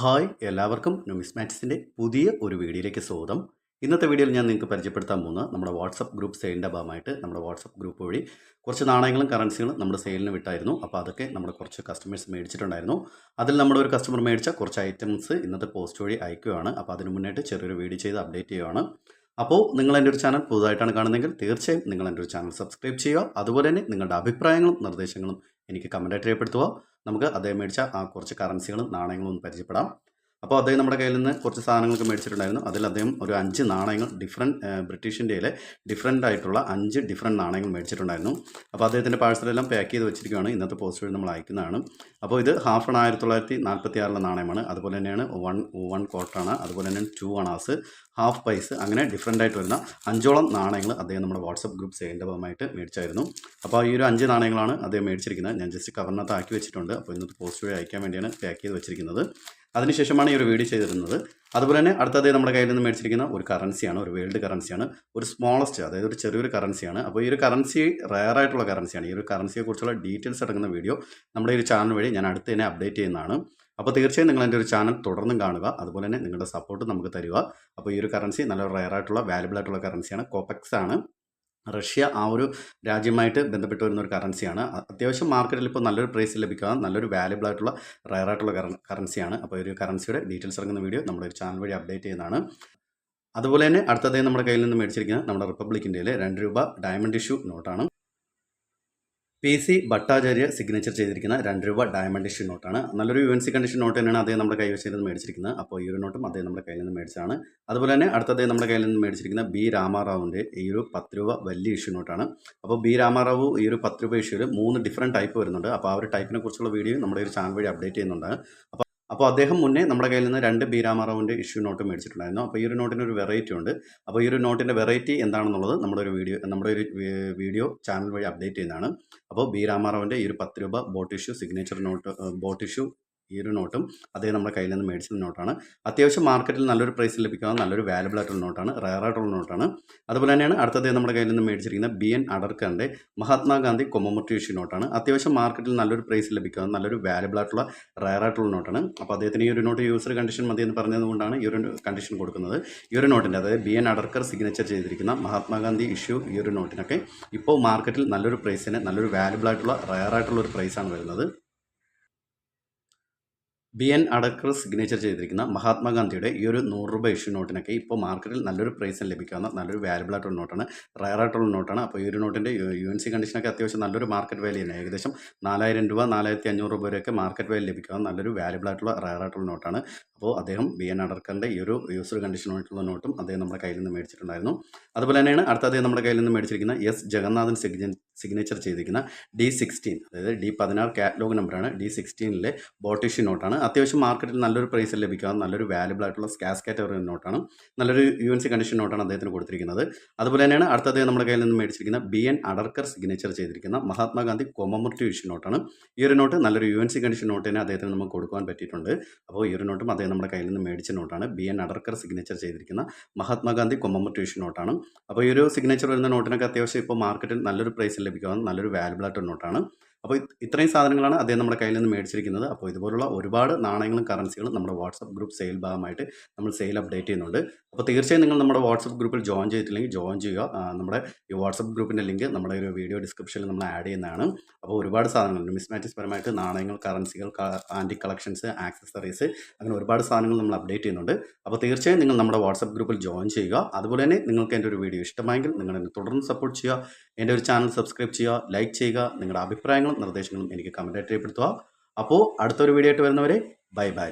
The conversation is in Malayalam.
ഹായ് എല്ലാവർക്കും ന്യൂമിസ്മാറ്റിക്സിന്റെ പുതിയ ഒരു വീഡിയോയിലേക്ക് സ്വാഗതം. ഇന്നത്തെ വീഡിയോയിൽ ഞാൻ നിങ്ങൾക്ക് പരിചയപ്പെടുത്താൻ പോകുന്നത് നമ്മുടെ വാട്സപ്പ് ഗ്രൂപ്പ് സെയിലിന്റെ ഭാഗമായിട്ട് നമ്മുടെ വാട്സപ്പ് ഗ്രൂപ്പ് വഴി കുറച്ച് നാണയങ്ങളും കറൻസികളും നമ്മുടെ സെയിലിന് വിട്ടായിരുന്നു. അപ്പോൾ അതൊക്കെ നമ്മുടെ കുറച്ച് കസ്റ്റമേഴ്സ് മേടിച്ചിട്ടുണ്ടായിരുന്നു. അതിൽ നമ്മുടെ ഒരു കസ്റ്റമർ മേടിച്ച കുറച്ച് ഐറ്റംസ് ഇന്നത്തെ പോസ്റ്റ് വഴി അയക്കുകയാണ്. അപ്പോൾ അതിന് മുന്നേറ്റ് ചെറിയൊരു വീഡിയോ ചെയ്ത് അപ്ഡേറ്റ് ചെയ്യുകയാണ് അപ്പോൾ നിങ്ങൾ എന്റെ ഒരു ചാനൽ പുതുതായിട്ടാണ് കാണുന്നതെങ്കിൽ തീർച്ചയായും നിങ്ങൾ എന്റെ ഒരു ചാനൽ സബ്സ്ക്രൈബ് ചെയ്യുക. അതുപോലെ തന്നെ നിങ്ങളുടെ അഭിപ്രായങ്ങളും നിർദ്ദേശങ്ങളും എനിക്ക് കമന്റായിട്ട് രേഖപ്പെടുത്തുക. നമുക്ക് അദ്ദേഹം മേടിച്ച ആ കുറച്ച് കറൻസികളും നാണയങ്ങളും ഒന്ന് പരിചയപ്പെടാം. അപ്പോൾ അദ്ദേഹം നമ്മുടെ കയ്യിൽ നിന്ന് കുറച്ച് സാധനങ്ങളൊക്കെ മേടിച്ചിട്ടുണ്ടായിരുന്നു. അതിൽ അദ്ദേഹം ഒരു അഞ്ച് നാണയങ്ങൾ ഡിഫറെന്റ് ബ്രിട്ടീഷ് ഇന്ത്യയിലെ ഡിഫറെന്റ് ആയിട്ടുള്ള അഞ്ച് ഡിഫറെന്റ് നാണയങ്ങൾ മേടിച്ചിട്ടുണ്ടായിരുന്നു. അപ്പോൾ അദ്ദേഹത്തിന്റെ പാഴ്സലെല്ലാം പാക്ക് ചെയ്ത് വെച്ചിരിക്കുകയാണ്. ഇന്നത്തെ പോസ്റ്റ് വഴി നമ്മൾ അയക്കുന്നതാണ്. അപ്പോൾ ഇത് ഹാഫ് ആണ് ആയിരത്തി തൊള്ളായിരത്തി നാൽപ്പത്തി ആറിലെ നാണയമാണ്. അതുപോലെ തന്നെയാണ് വൺ വൺ കോട്ടാണ് അതുപോലെ തന്നെ ടു അണാസ് ഹാഫ് പൈസ് അങ്ങനെ ഡിഫറെന്റ് ആയിട്ട് വരുന്ന അഞ്ചോളം നാണയങ്ങൾ അദ്ദേഹം നമ്മുടെ വാട്സപ്പ് ഗ്രൂപ്പ് സെയിലിന്റെ ഭാഗമായിട്ട് മേടിച്ചായിരുന്നു. അപ്പോൾ ഈ ഒരു അഞ്ച് നാണയങ്ങളാണ് അദ്ദേഹം മേടിച്ചിരിക്കുന്നത്. ഞാൻ ജസ്റ്റ് കവറിനകത്ത് ആക്കി വെച്ചിട്ടുണ്ട്. അപ്പോൾ ഇന്നത്തെ പോസ്റ്റ് വഴി അയക്കാൻ വേണ്ടിയാണ് പാക്ക് ചെയ്ത് വെച്ചിരിക്കുന്നത്. അതിനുശേഷമാണ് ഈ ഒരു വീഡിയോ ചെയ്തിരുന്നത്. അതുപോലെ തന്നെ അടുത്തത് നമ്മുടെ കയ്യിൽ നിന്ന് മേടിച്ചിരിക്കുന്ന ഒരു കറൻസിയാണ് ഒരു വേൾഡ് കറൻസിയാണ് ഒരു സ്മോളസ്റ്റ് അതായത് ഒരു ചെറിയൊരു കറൻസിയാണ് അപ്പോൾ ഈ ഒരു കറൻസി റയർ ആയിട്ടുള്ള കറൻസിയാണ് ഈ ഒരു കറൻസിയെക്കുറിച്ചുള്ള ഡീറ്റെയിൽസ് അടങ്ങുന്ന വീഡിയോ നമ്മുടെ ഈ ഒരു ചാനൽ വഴി ഞാൻ അടുത്ത് തന്നെ അപ്ഡേറ്റ് ചെയ്യുന്നതാണ്. അപ്പോൾ തീർച്ചയായും നിങ്ങൾ എന്റെ ഒരു ചാനൽ തുടർന്നും കാണുക. അതുപോലെ തന്നെ നിങ്ങളുടെ സപ്പോർട്ട് നമുക്ക് തരിക. അപ്പോൾ ഈ ഒരു കറൻസി നല്ല റയർ ആയിട്ടുള്ള വാല്യബിൾ ആയിട്ടുള്ള കറൻസിയാണ് കോപ്പക്സ് ആണ്. റഷ്യ ആ ഒരു രാജ്യമായിട്ട് ബന്ധപ്പെട്ട് വരുന്ന ഒരു കറൻസിയാണ് അത്യാവശ്യം മാർക്കറ്റിൽ ഇപ്പോൾ നല്ലൊരു പ്രൈസ് ലഭിക്കുക നല്ലൊരു വാല്യബിൾ ആയിട്ടുള്ള റയർ ആയിട്ടുള്ള കറൻസിയാണ് അപ്പോൾ ഒരു കറൻസിയുടെ ഡീറ്റെയിൽസ് ഇറങ്ങുന്ന വീഡിയോ നമ്മുടെ ഒരു ചാനൽ വഴി അപ്ഡേറ്റ് ചെയ്യുന്നതാണ്. അതുപോലെ തന്നെ അടുത്തതായി നമ്മുടെ കയ്യിൽ നിന്ന് മേടിച്ചിരിക്കുന്ന നമ്മുടെ റിപ്പബ്ലിക് ഇന്ത്യയിലെ രണ്ട് രൂപ ഡയമണ്ട് ഇഷ്യൂ നോട്ടാണ് പി സി ഭട്ടാചാര്യ സിഗ്നേച്ചർ ചെയ്തിരിക്കുന്ന രണ്ട് രൂപ ഡയമണ്ട് ഇഷ്യൂ നോട്ടാണ് നല്ലൊരു U N C condition note തന്നെയാണ് അദ്ദേഹം നമ്മുടെ കൈവശയിൽ നിന്ന് മേടിച്ചിരിക്കുന്നത്. അപ്പോൾ ഈ ഒരു നോട്ടും അദ്ദേഹം നമ്മുടെ കയ്യിൽ നിന്ന് മേടിച്ചതാണ്. അതുപോലെ തന്നെ അടുത്ത അദ്ദേഹം നമ്മുടെ കയ്യിൽ നിന്ന് മേടിച്ചിരിക്കുന്ന ബി രാമാറാവുവിന്റെ ഈ ഒരു പത്ത് രൂപ വലിയ ഇഷ്യൂ നോട്ടാണ് അപ്പോൾ ബി രാമാറാവു ഈ ഒരു പത്ത് രൂപ ഇഷ്യൂവിൽ മൂന്ന് ഡിഫറെന്റ് ടൈപ്പ് വരുന്നുണ്ട്. അപ്പോൾ ആ ഒരു ടൈപ്പിനെ കുറിച്ചുള്ള വീഡിയോ നമ്മുടെ ഒരു ചാനൽ വഴി അപ്ഡേറ്റ് ചെയ്യുന്നുണ്ട്. അപ്പോൾ അപ്പോൾ അദ്ദേഹം മുന്നേ നമ്മുടെ കയ്യിൽ നിന്ന് രണ്ട് ബി രാമാറാവുവിന്റെ ഇഷ്യൂ നോട്ട് മേടിച്ചിട്ടുണ്ടായിരുന്നു. അപ്പോൾ ഈ ഒരു നോട്ടിന് ഒരു വെറൈറ്റി ഉണ്ട്. അപ്പോൾ ഈ ഒരു നോട്ടിന്റെ വെറൈറ്റി എന്താണെന്നുള്ളത് നമ്മുടെ ഒരു വീഡിയോ നമ്മുടെ ഒരു വീഡിയോ ചാനൽ വഴി അപ്ഡേറ്റ് ചെയ്യുന്നതാണ്. അപ്പോൾ ബി രാമാറാവിന്റെ ഈ ഒരു പത്ത് രൂപ boat issue signature note boat issue ഈ ഒരു നോട്ടും അദ്ദേഹം നമ്മുടെ കയ്യിൽ നിന്ന് മേടിച്ച നോട്ടാണ്. അത്യാവശ്യം മാർക്കറ്റിൽ നല്ലൊരു പ്രൈസിൽ ലഭിക്കാവുന്ന നല്ലൊരു വാല്യബിൾ ആയിട്ടുള്ള നോട്ടാണ് റയർ ആയിട്ടുള്ള നോട്ടാണ്. അതുപോലെ തന്നെയാണ് അടുത്തത് നമ്മുടെ കയ്യിൽ നിന്ന് മേടിച്ചിരിക്കുന്ന ബി എൻ അടർക്കറിന്റെ മഹാത്മാഗാന്ധി കൊമമൊട്ടി നോട്ടാണ്. അത്യാവശ്യം മാർക്കറ്റിൽ നല്ലൊരു പ്രൈസിൽ ലഭിക്കാവുന്ന നല്ലൊരു വാല്യബിൾ ആയിട്ടുള്ള റയർ ആയിട്ടുള്ള നോട്ടാണ്. അപ്പോൾ അദ്ദേഹത്തിന് ഈ ഒരു നോട്ട് യൂസർ കണ്ടീഷൻ മതി എന്ന് പറഞ്ഞതുകൊണ്ടാണ് ഈ ഒരു കണ്ടീഷൻ കൊടുക്കുന്നത്. ഈ ഒരു നോട്ടിന്റെ അതായത് ബി എൻ അടർക്കർ സിഗ്നേച്ചർ ചെയ്തിരിക്കുന്ന മഹാത്മാഗാന്ധി ഇഷ്യൂ ഈ ഒരു നോട്ടിനൊക്കെ ഇപ്പോൾ മാർക്കറ്റിൽ നല്ലൊരു പ്രൈസിന് നല്ലൊരു വാല്യബിൾ ആയിട്ടുള്ള റയർ ആയിട്ടുള്ള ഒരു പ്രൈസാണ് വരുന്നത്. ബി എൻ അടക്കർ സിഗ്നേച്ചർ ചെയ്തിരിക്കുന്ന മഹാത്മാഗാന്ധിയുടെ ഈ ഒരു നൂറ് രൂപ ഇഷ്യൂ നോട്ടിനൊക്കെ ഇപ്പോൾ മാർക്കറ്റിൽ നല്ലൊരു പ്രൈസിൽ ലഭിക്കാവുന്ന നല്ലൊരു വാല്യബിൾ ആയിട്ടുള്ള നോട്ടാണ് റയർ ആയിട്ടുള്ള നോട്ടാണ് അപ്പോൾ ഈ ഒരു നോട്ടിന്റെ യു എൻ സി കണ്ടീഷനൊക്കെ അത്യാവശ്യം നല്ലൊരു മാർക്കറ്റ് വാല്യൂ തന്നെ ഏകദേശം നാലായിരം രൂപ നാലായിരത്തി അഞ്ഞൂറ് രൂപ വരെയൊക്കെ മാർക്കറ്റ് വാല്യൂ ലഭിക്കാവുന്ന നല്ലൊരു വാല്യബിൾ ആയിട്ടുള്ള റയർ ആയിട്ടുള്ള നോട്ടാണ് അപ്പോൾ അദ്ദേഹം ബി എൻ അടക്കറിന്റെ ഈ ഒരു യൂസർ കണ്ടീഷനായിട്ടുള്ള നോട്ടും അദ്ദേഹം നമ്മുടെ കയ്യിൽ നിന്ന് മേടിച്ചിട്ടുണ്ടായിരുന്നു. അതുപോലെ തന്നെയാണ് അടുത്ത അദ്ദേഹം നമ്മുടെ കയ്യിൽ നിന്ന് മേടിച്ചിരിക്കുന്ന എസ് ജഗന്നാഥൻ സിഗ്നേച്ചർ ചെയ്തിരിക്കുന്ന ഡി സിക്സ്റ്റീൻ അതായത് ഡി പതിനാറ് കാറ്റലോഗ് നമ്പറാണ് ഡി സിക്സ്റ്റീനിലെ ബോട്ടിഷ്യൻ നോട്ടാണ് അത്യാവശ്യം മാർക്കറ്റിൽ നല്ലൊരു പ്രൈസിൽ ലഭിക്കാവുന്ന നല്ലൊരു വാല്യബിൾ ആയിട്ടുള്ള സ്കാസ് കാറ്റഗറി നോട്ടാണ് നല്ലൊരു യു എൻ സി കണ്ടീഷൻ നോട്ടാണ് അദ്ദേഹത്തിന് കൊടുത്തിരിക്കുന്നത്. അതുപോലെ തന്നെയാണ് അടുത്ത അദ്ദേഹം നമ്മുടെ കയ്യിൽ നിന്ന് മേടിച്ചിരിക്കുന്ന ബി എൻ അടർക്കർ സിഗ്നേച്ചർ ചെയ്തിരിക്കുന്ന മഹാത്മാഗാന്ധി കൊമമുർട്ടി ഇഷ്യൂ നോട്ടാണ്. ഈ ഒരു നോട്ട് നല്ലൊരു യു എൻ സി കണ്ടീഷൻ നോട്ടിനെ അദ്ദേഹത്തിന് നമുക്ക് കൊടുക്കാൻ പറ്റിയിട്ടുണ്ട്. അപ്പോൾ ഈ ഒരു നോട്ടും അദ്ദേഹം നമ്മുടെ കയ്യിൽ നിന്ന് മേടിച്ച നോട്ടാണ്. ബി എൻ അടർക്കർ സിഗ്നേച്ചർ ചെയ്തിരിക്കുന്ന മഹാത്മാഗാന്ധി കൊമമുർട്ടി ഇഷ്യൂ നോട്ടാണ്. അപ്പോൾ ഈ ഒരു സിഗ്നേച്ചർ വരുന്ന നോട്ടിനൊക്കെ അത്യാവശ്യം ഇപ്പോൾ മാർക്കറ്റിൽ നല്ലൊരു പ്രൈസിൽ ലഭിക്കാവുന്ന നല്ലൊരു വാല്യബിൾ ആയിട്ടുള്ള നോട്ടാണ്. അപ്പോൾ ഇത് ഇത്രയും സാധനങ്ങളാണ് അദ്ദേഹം നമ്മുടെ കയ്യിൽ നിന്ന് മേടിച്ചിരിക്കുന്നത്. അപ്പോൾ ഇതുപോലുള്ള ഒരുപാട് നാണയങ്ങളും കറൻസികളും നമ്മുടെ വാട്സപ്പ് ഗ്രൂപ്പ് സെയിൽ ഭാഗമായിട്ട് നമ്മൾ സെയിൽ അപ്ഡേറ്റ് ചെയ്യുന്നുണ്ട്. അപ്പോൾ തീർച്ചയായും നിങ്ങൾ നമ്മുടെ വാട്സപ്പ് ഗ്രൂപ്പിൽ ജോയിൻ ചെയ്തിട്ടില്ലെങ്കിൽ ജോയിൻ ചെയ്യുക. നമ്മുടെ ഈ വാട്സപ്പ് ഗ്രൂപ്പിന്റെ ലിങ്ക് നമ്മുടെ ഒരു വീഡിയോ ഡിസ്ക്രിപ്ഷനിൽ നമ്മൾ ആഡ് ചെയ്യുന്നതാണ്. അപ്പോൾ ഒരുപാട് സാധനങ്ങൾ മിസ്മാറ്റിക്സ് പരമായിട്ട് നാണയങ്ങൾ കറൻസികൾ ആന്റി കളക്ഷൻസ് ആക്സസറീസ് അങ്ങനെ ഒരുപാട് സാധനങ്ങൾ നമ്മൾ അപ്ഡേറ്റ് ചെയ്യുന്നുണ്ട്. അപ്പോൾ തീർച്ചയായും നിങ്ങൾ നമ്മുടെ വാട്സപ്പ് ഗ്രൂപ്പിൽ ജോയിൻ ചെയ്യുക. അതുപോലെ തന്നെ നിങ്ങൾക്ക് എന്റെ ഒരു വീഡിയോ ഇഷ്ടമായെങ്കിൽ നിങ്ങൾ എന്നെ തുടർന്ന് സപ്പോർട്ട് ചെയ്യുക. എന്റെ ഒരു ചാനൽ സബ്സ്ക്രൈബ് ചെയ്യുക ലൈക്ക് ചെയ്യുക നിങ്ങളുടെ അഭിപ്രായങ്ങളും നിർദ്ദേശങ്ങളും എനിക്ക് കമന്റായിട്ട് രേഖപ്പെടുത്തുക. അപ്പോൾ അടുത്തൊരു വീഡിയോ ആയിട്ട് വരുന്നവരെ ബൈ ബൈ